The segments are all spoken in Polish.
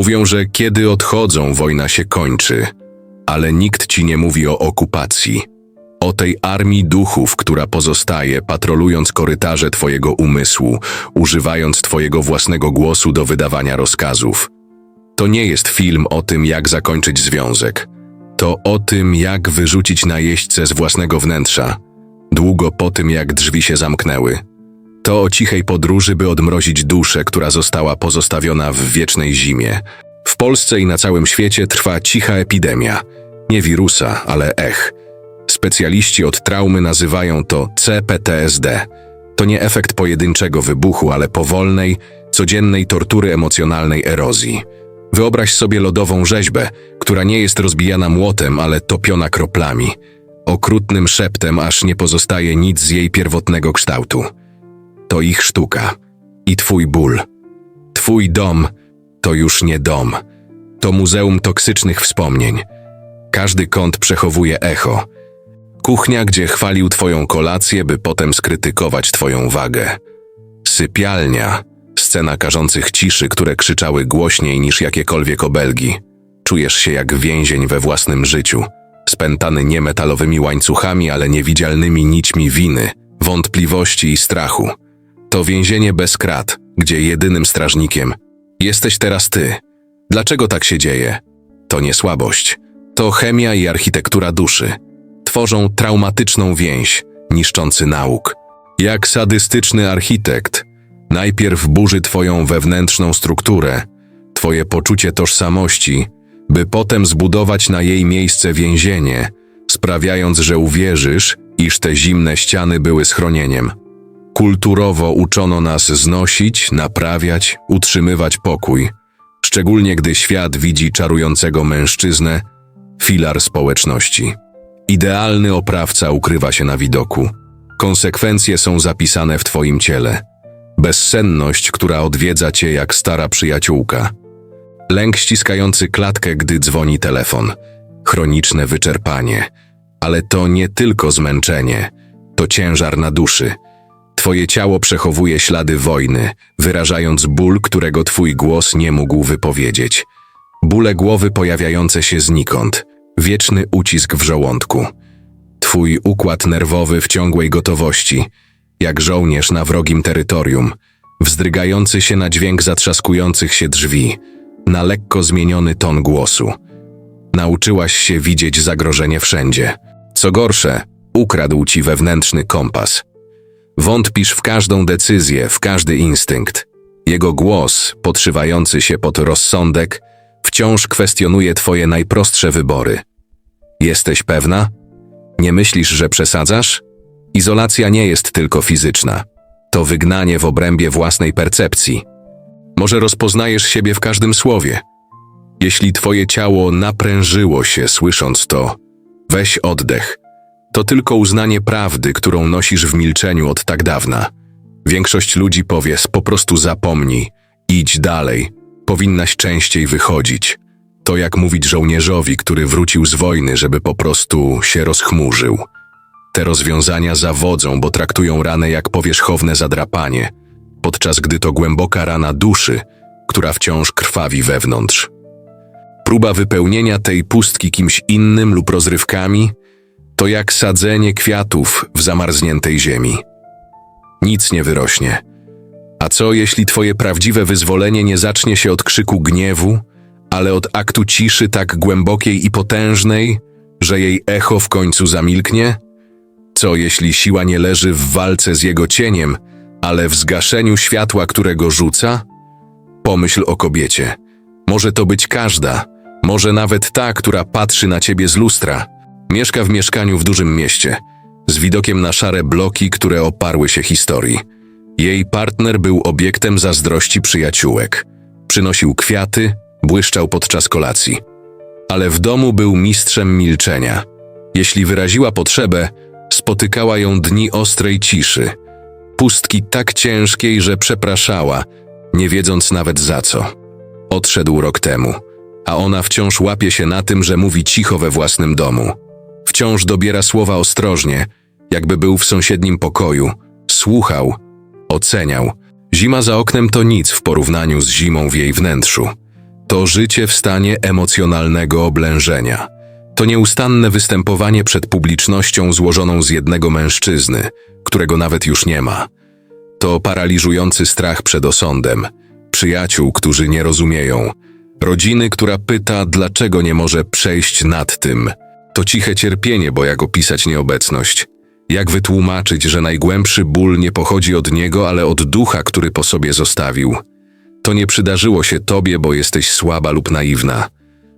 Mówią, że kiedy odchodzą, wojna się kończy, ale nikt ci nie mówi o okupacji. O tej armii duchów, która pozostaje, patrolując korytarze twojego umysłu, używając twojego własnego głosu do wydawania rozkazów. To nie jest film o tym, jak zakończyć związek. To o tym, jak wyrzucić najeźdźcę z własnego wnętrza, długo po tym, jak drzwi się zamknęły. To o cichej podróży, by odmrozić duszę, która została pozostawiona w wiecznej zimie. W Polsce i na całym świecie trwa cicha epidemia. Nie wirusa, ale ech. Specjaliści od traumy nazywają to CPTSD. To nie efekt pojedynczego wybuchu, ale powolnej, codziennej tortury emocjonalnej erozji. Wyobraź sobie lodową rzeźbę, która nie jest rozbijana młotem, ale topiona kroplami, okrutnym szeptem, aż nie pozostaje nic z jej pierwotnego kształtu. To ich sztuka i twój ból. Twój dom to już nie dom. To muzeum toksycznych wspomnień. Każdy kąt przechowuje echo. Kuchnia, gdzie chwalił twoją kolację, by potem skrytykować twoją wagę. Sypialnia, scena karzących ciszy, które krzyczały głośniej niż jakiekolwiek obelgi. Czujesz się jak więzień we własnym życiu, spętany nie metalowymi łańcuchami, ale niewidzialnymi nićmi winy, wątpliwości i strachu. To więzienie bez krat, gdzie jedynym strażnikiem jesteś teraz ty. Dlaczego tak się dzieje? To nie słabość. To chemia i architektura duszy. Tworzą traumatyczną więź, niszczący nauk. Jak sadystyczny architekt, najpierw burzy twoją wewnętrzną strukturę, twoje poczucie tożsamości, by potem zbudować na jej miejsce więzienie, sprawiając, że uwierzysz, iż te zimne ściany były schronieniem. Kulturowo uczono nas znosić, naprawiać, utrzymywać pokój, szczególnie gdy świat widzi czarującego mężczyznę, filar społeczności. Idealny oprawca ukrywa się na widoku. Konsekwencje są zapisane w twoim ciele. Bezsenność, która odwiedza cię jak stara przyjaciółka. Lęk ściskający klatkę, gdy dzwoni telefon. Chroniczne wyczerpanie. Ale to nie tylko zmęczenie, to ciężar na duszy. Twoje ciało przechowuje ślady wojny, wyrażając ból, którego twój głos nie mógł wypowiedzieć. Bóle głowy pojawiające się znikąd, wieczny ucisk w żołądku. Twój układ nerwowy w ciągłej gotowości, jak żołnierz na wrogim terytorium, wzdrygający się na dźwięk zatrzaskujących się drzwi, na lekko zmieniony ton głosu. Nauczyłaś się widzieć zagrożenie wszędzie. Co gorsze, ukradł ci wewnętrzny kompas. Wątpisz w każdą decyzję, w każdy instynkt. Jego głos, podszywający się pod rozsądek, wciąż kwestionuje twoje najprostsze wybory. Jesteś pewna? Nie myślisz, że przesadzasz? Izolacja nie jest tylko fizyczna. To wygnanie w obrębie własnej percepcji. Może rozpoznajesz siebie w każdym słowie. Jeśli twoje ciało naprężyło się słysząc to, weź oddech. To tylko uznanie prawdy, którą nosisz w milczeniu od tak dawna. Większość ludzi powie: po prostu zapomnij, idź dalej, powinnaś częściej wychodzić. To jak mówić żołnierzowi, który wrócił z wojny, żeby po prostu się rozchmurzył. Te rozwiązania zawodzą, bo traktują ranę jak powierzchowne zadrapanie, podczas gdy to głęboka rana duszy, która wciąż krwawi wewnątrz. Próba wypełnienia tej pustki kimś innym lub rozrywkami to jak sadzenie kwiatów w zamarzniętej ziemi. Nic nie wyrośnie. A co jeśli twoje prawdziwe wyzwolenie nie zacznie się od krzyku gniewu, ale od aktu ciszy tak głębokiej i potężnej, że jej echo w końcu zamilknie? Co jeśli siła nie leży w walce z jego cieniem, ale w zgaszeniu światła, którego rzuca? Pomyśl o kobiecie. Może to być każda, może nawet ta, która patrzy na ciebie z lustra. Mieszka w mieszkaniu w dużym mieście, z widokiem na szare bloki, które oparły się historii. Jej partner był obiektem zazdrości przyjaciółek. Przynosił kwiaty, błyszczał podczas kolacji. Ale w domu był mistrzem milczenia. Jeśli wyraziła potrzebę, spotykała ją dni ostrej ciszy. Pustki tak ciężkiej, że przepraszała, nie wiedząc nawet za co. Odszedł rok temu, a ona wciąż łapie się na tym, że mówi cicho we własnym domu. Wciąż dobiera słowa ostrożnie, jakby był w sąsiednim pokoju. Słuchał, oceniał. Zima za oknem to nic w porównaniu z zimą w jej wnętrzu. To życie w stanie emocjonalnego oblężenia. To nieustanne występowanie przed publicznością złożoną z jednego mężczyzny, którego nawet już nie ma. To paraliżujący strach przed osądem, przyjaciół, którzy nie rozumieją, rodziny, która pyta, dlaczego nie może przejść nad tym. To ciche cierpienie, bo jak opisać nieobecność? Jak wytłumaczyć, że najgłębszy ból nie pochodzi od niego, ale od ducha, który po sobie zostawił? To nie przydarzyło się tobie, bo jesteś słaba lub naiwna.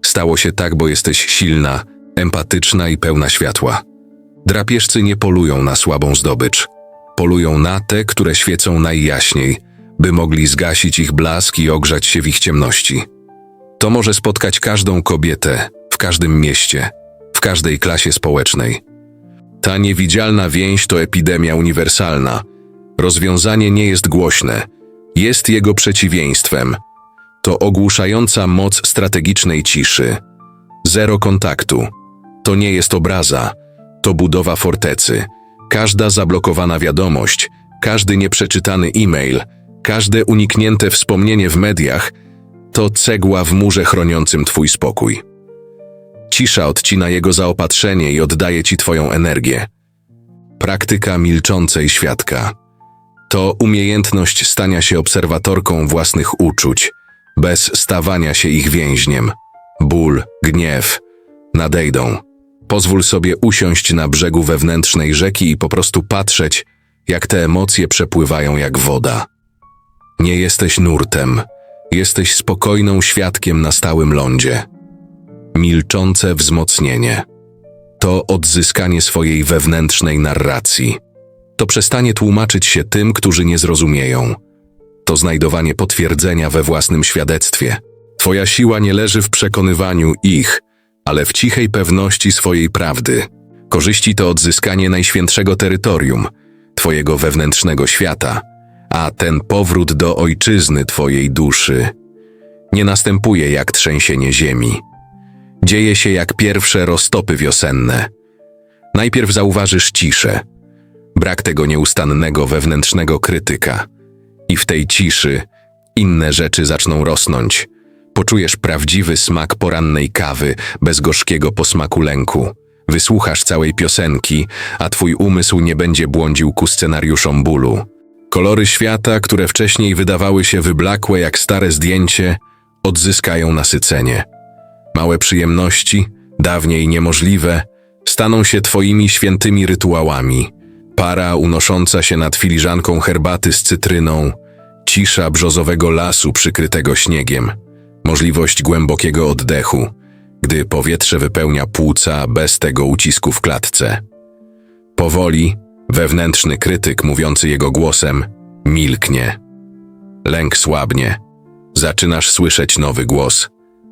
Stało się tak, bo jesteś silna, empatyczna i pełna światła. Drapieżcy nie polują na słabą zdobycz. Polują na te, które świecą najjaśniej, by mogli zgasić ich blask i ogrzać się w ich ciemności. To może spotkać każdą kobietę, w każdym mieście, każdej klasie społecznej. Ta niewidzialna więź to epidemia uniwersalna. Rozwiązanie nie jest głośne, jest jego przeciwieństwem. To ogłuszająca moc strategicznej ciszy. Zero kontaktu. To nie jest obraza, to budowa fortecy. Każda zablokowana wiadomość, każdy nieprzeczytany e-mail, każde uniknięte wspomnienie w mediach to cegła w murze chroniącym twój spokój. Cisza odcina jego zaopatrzenie i oddaje ci twoją energię. Praktyka milczącej świadka. To umiejętność stania się obserwatorką własnych uczuć, bez stawania się ich więźniem. Ból, gniew nadejdą. Pozwól sobie usiąść na brzegu wewnętrznej rzeki i po prostu patrzeć, jak te emocje przepływają jak woda. Nie jesteś nurtem, jesteś spokojną świadkiem na stałym lądzie. Milczące wzmocnienie to odzyskanie swojej wewnętrznej narracji. To przestanie tłumaczyć się tym, którzy nie zrozumieją. To znajdowanie potwierdzenia we własnym świadectwie. Twoja siła nie leży w przekonywaniu ich, ale w cichej pewności swojej prawdy. Korzyści to odzyskanie najświętszego terytorium, Twojego wewnętrznego świata, a ten powrót do ojczyzny Twojej duszy nie następuje jak trzęsienie ziemi. Dzieje się jak pierwsze roztopy wiosenne. Najpierw zauważysz ciszę, brak tego nieustannego wewnętrznego krytyka, i w tej ciszy inne rzeczy zaczną rosnąć. Poczujesz prawdziwy smak porannej kawy bez gorzkiego posmaku lęku. Wysłuchasz całej piosenki, a twój umysł nie będzie błądził ku scenariuszom bólu. Kolory świata, które wcześniej wydawały się wyblakłe jak stare zdjęcie, odzyskają nasycenie. Małe przyjemności, dawniej niemożliwe, staną się twoimi świętymi rytuałami. Para unosząca się nad filiżanką herbaty z cytryną, cisza brzozowego lasu przykrytego śniegiem, możliwość głębokiego oddechu, gdy powietrze wypełnia płuca bez tego ucisku w klatce. Powoli, wewnętrzny krytyk mówiący jego głosem milknie. Lęk słabnie. Zaczynasz słyszeć nowy głos,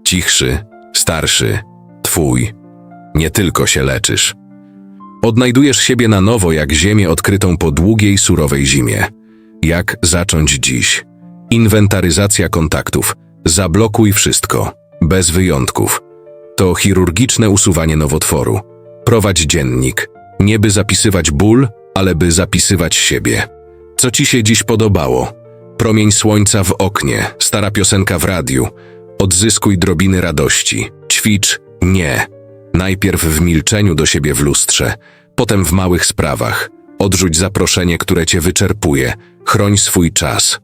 cichszy, starszy, twój. Nie tylko się leczysz. Odnajdujesz siebie na nowo jak ziemię odkrytą po długiej, surowej zimie. Jak zacząć dziś? Inwentaryzacja kontaktów. Zablokuj wszystko, bez wyjątków. To chirurgiczne usuwanie nowotworu. Prowadź dziennik. Nie by zapisywać ból, ale by zapisywać siebie. Co ci się dziś podobało? Promień słońca w oknie, stara piosenka w radiu. Odzyskuj drobiny radości. Ćwicz nie. Najpierw w milczeniu do siebie w lustrze, potem w małych sprawach. Odrzuć zaproszenie, które cię wyczerpuje. Chroń swój czas.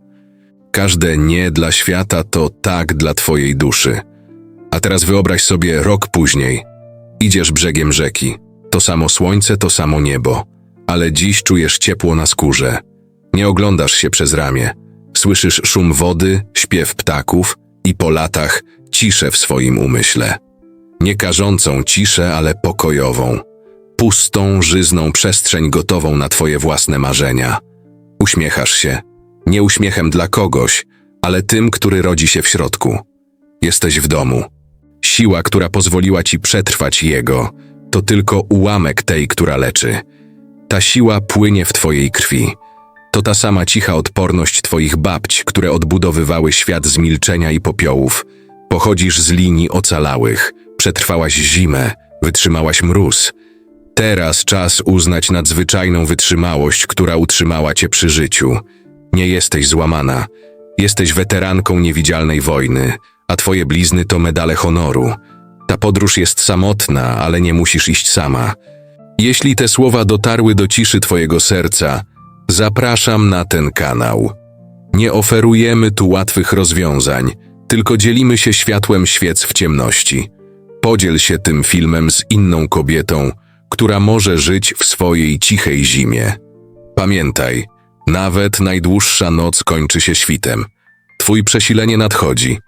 Każde nie dla świata to tak dla twojej duszy. A teraz wyobraź sobie rok później. Idziesz brzegiem rzeki. To samo słońce, to samo niebo. Ale dziś czujesz ciepło na skórze. Nie oglądasz się przez ramię. Słyszysz szum wody, śpiew ptaków i po latach ciszę w swoim umyśle. Nie karzącą ciszę, ale pokojową. Pustą, żyzną przestrzeń gotową na twoje własne marzenia. Uśmiechasz się. Nie uśmiechem dla kogoś, ale tym, który rodzi się w środku. Jesteś w domu. Siła, która pozwoliła ci przetrwać jego, to tylko ułamek tej, która leczy. Ta siła płynie w twojej krwi. To ta sama cicha odporność twoich babć, które odbudowywały świat z milczenia i popiołów. Pochodzisz z linii ocalałych, przetrwałaś zimę, wytrzymałaś mróz. Teraz czas uznać nadzwyczajną wytrzymałość, która utrzymała cię przy życiu. Nie jesteś złamana. Jesteś weteranką niewidzialnej wojny, a twoje blizny to medale honoru. Ta podróż jest samotna, ale nie musisz iść sama. Jeśli te słowa dotarły do ciszy twojego serca, zapraszam na ten kanał. Nie oferujemy tu łatwych rozwiązań, tylko dzielimy się światłem świec w ciemności. Podziel się tym filmem z inną kobietą, która może żyć w swojej cichej zimie. Pamiętaj, nawet najdłuższa noc kończy się świtem. Twój przesilenie nadchodzi –